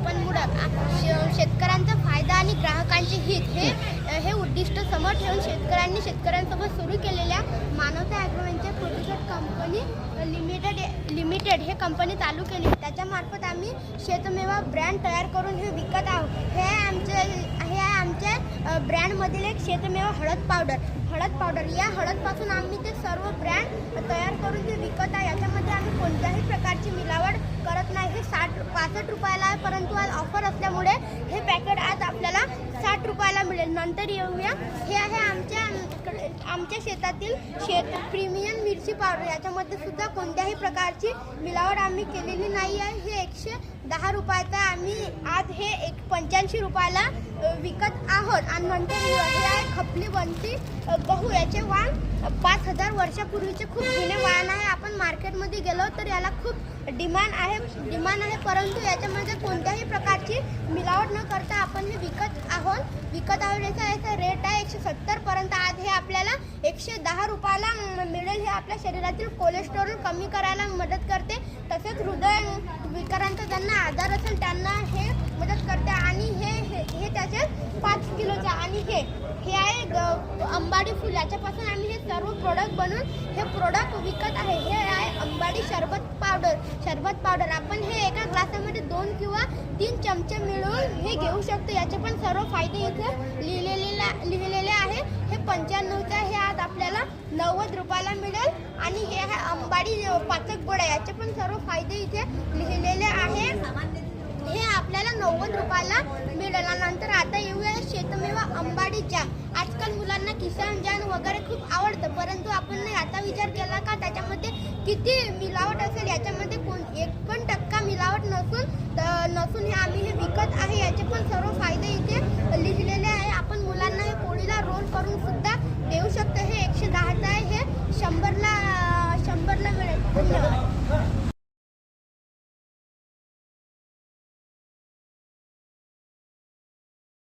कुपनमुळे श- शेतकऱ्यांचा फायदा आणि ग्राहकांचे हित हे हे उद्दिष्ट समोर ठेवून शेतकऱ्यांनी शेतकऱ्यांसोबत सुरू केलेल्या Manavata agroventure producer company limited limited हे कंपनी चालू केली. त्याच्यामार्फत आम्ही शेतमेवा ब्रँड तयार करून हे विकत आहोत. हे आहे आमचे हे आहे आमच्या ब्रँडमधील एक शेतमेवा हळद पावडर. हळद पावडर. या हळदपासून आम्ही ते सर्व ब्रँड तयार करून ते विकत आहे. याच्यामध्ये आम्ही कोणत्याही प्रकारची मिलावट करत नाही हे साठ पासष्ट रुपयाला आहे परंतु आज ऑफर असल्यामुळे हे पॅकेट आज आपल्याला साठ रुपयाला मिळेल. नंतर येऊया. हे आहे आमच्या आमच्या शेतातील शेत प्रीमियम मिरची पावडर. याच्यामध्ये सुद्धा कोणत्याही प्रकारची मिलावट आम्ही केलेली नाही आहे. दहा रुपयाचा आम्ही आज हे एक पंच्याऐंशी रुपयाला विकत आहोत. आणि नंतर आहे खपली बनती गहू याचे वाण पाच हजार वर्षापूर्वीचे खूप जुने वाण आहे. आपण मार्केटमध्ये गेलो तर याला खूप डिमांड आहे डिमांड आहे. परंतु याच्यामध्ये कोणत्याही प्रकारची मिलावट न करता आपण हे विकत आहोत. विकत आहोत याचा याचा रेट आहे एकशे सत्तरपर्यंत आज हे आपल्याला एकशे दहा रुपयाला मिळेल. हे आपल्या शरीरातील कोलेस्ट्रॉल कमी करायला मदत करते. तसेच हृदय विकारांचा ज्यांना आजार असेल त्यांना हे मदत करते. आणि हे हे हे त्याचे पाच किलोचं आणि हे हे आहे ग- अंबाडी फुल. याच्यापासून आम्ही हे सर्व प्रोडक्ट बनवून हे प्रोडक्ट विकत आहे. हे आहे अंबाडी शरबत पावडर शरबत पावडर आपण हे एका ग्लासामध्ये दोन किंवा तीन चमचे मिळवून हे घेऊ शकतो. याचे पण सर्व फायदे इथे लिहिलेले लिहिलेले आहे. हे पंच्याण्णवचं हे आज आपल्याला नव्वद रुपयाला मिळेल. आणि आणि पाचक गोळ्या याचे पण सर्व फायदे इथे लिहिलेले आहे. हे आपल्याला नव्वद रुपयाला मिळेल. नंतर आता येऊया शेतमेवा अंबाडी जॅम आजकाल मुलांना किसान जॅम वगैरे खूप आवडतं. परंतु आपण आता विचार केला का त्याच्यामध्ये किती मिलावट असेल? याच्यामध्ये कोण एक पण टक्का मिलावट नसून नसून हे आम्ही हे